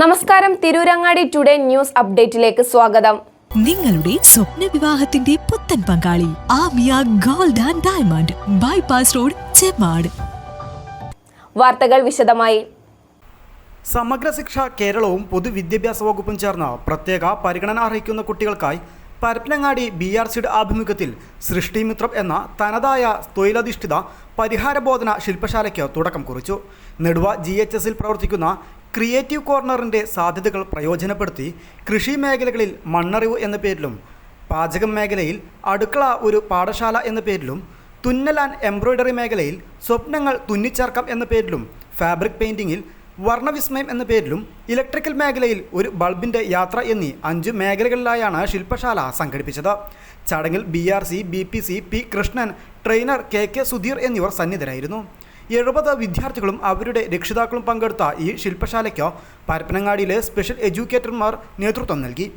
നമസ്കാരം. Tirurangadi today news അപ്ഡേറ്റിലേക്ക് സ്വാഗതം. നിങ്ങളുടെ സ്വപ്ന വിവാഹത്തിന്റെ പുത്തൻ പങ്കാളി Aamiya gold and diamond bypass road Chemmad വാർത്തകൾ വിശദമായി. സമഗ്ര ശിക്ഷ കേരളവും പൊതുവിദ്യാഭ്യാസ വകുപ്പും ചേർന്ന് പ്രത്യേക പരിഗണന അർഹിക്കുന്ന കുട്ടികൾക്കായി പരപ്പനങ്ങാടി ബി ആർ സിയുടെ ആഭിമുഖ്യത്തിൽ സൃഷ്ടിമിത്രം എന്ന തനതായ തൊഴിലധിഷ്ഠിത പരിഹാരബോധന ശില്പശാലയ്ക്ക് തുടക്കം കുറിച്ചു. നെടുവ ജി എച്ച് എസിൽ പ്രവർത്തിക്കുന്ന ക്രിയേറ്റീവ് കോർണറിന്റെ സാധ്യതകൾ പ്രയോജനപ്പെടുത്തി കൃഷി മേഖലകളിൽ മണ്ണറിവ് എന്ന പേരിലും പാചകം മേഖലയിൽ അടുക്കള ഒരു പാഠശാല എന്ന പേരിലും തുന്നൽ ആൻഡ് എംബ്രോയ്ഡറി മേഖലയിൽ സ്വപ്നങ്ങൾ തുന്നിച്ചേർക്കാം എന്ന പേരിലും ഫാബ്രിക് പെയിന്റിങ്ങിൽ വർണവിസ്മയം എന്ന പേരിലും ഇലക്ട്രിക്കൽ മേഖലയിൽ ഒരു ബൾബിന്റെ യാത്ര എന്നീ അഞ്ച് മേഖലകളിലായാണ് ശില്പശാല സംഘടിപ്പിച്ചത്. ചടങ്ങിൽ B R C B P C P Krishnan trainer K K Sudheer എന്നിവർ സന്നിധരായിരുന്നു. എഴുപത് വിദ്യാർത്ഥികളും അവരുടെ രക്ഷിതാക്കളും പങ്കെടുത്ത ഈ ശില്പശാലയ്ക്ക് പരപ്പനങ്ങാടിയിലെ സ്പെഷ്യൽ എഡ്യൂക്കേറ്റർമാർ നേതൃത്വം നൽകി.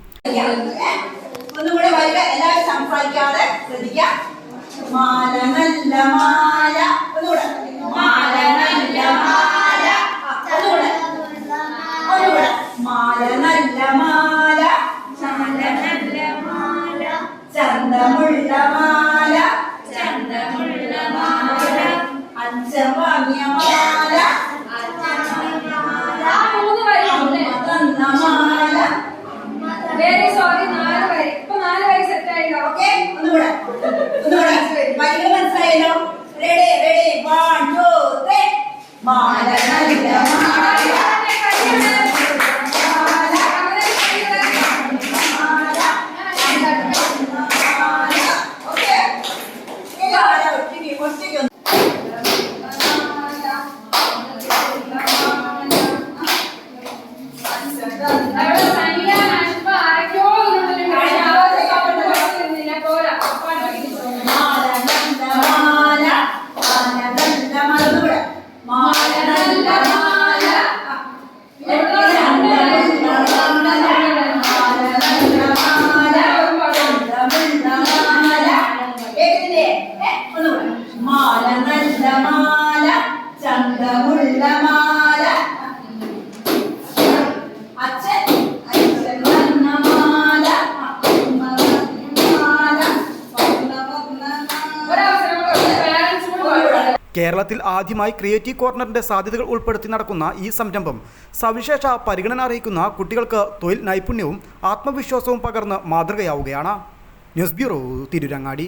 മാല നല്ല മാല. ചന്തമുള്ള മാല. ചന്തമുള്ള മാല. അച്ഛൻ വാങ്ങിയ മാല. മാല സോറി നാല് വരി ഇപ്പൊ നാല് വരി സെറ്റ് ആയില്ല ഓക്കേ ഒന്നുകൂടെ. ഒന്നുകൂടെ. കേരളത്തിൽ ആദ്യമായി ക്രിയേറ്റീവ് കോർണറിന്റെ സാധ്യതകൾ ഉൾപ്പെടുത്തി നടക്കുന്ന ഈ സംരംഭം സവിശേഷ പരിഗണന അറിയിക്കുന്ന കുട്ടികൾക്ക് തൊഴിൽ നൈപുണ്യവും ആത്മവിശ്വാസവും പകർന്ന് മാതൃകയാവുകയാണ്. News bureau Tirurangadi.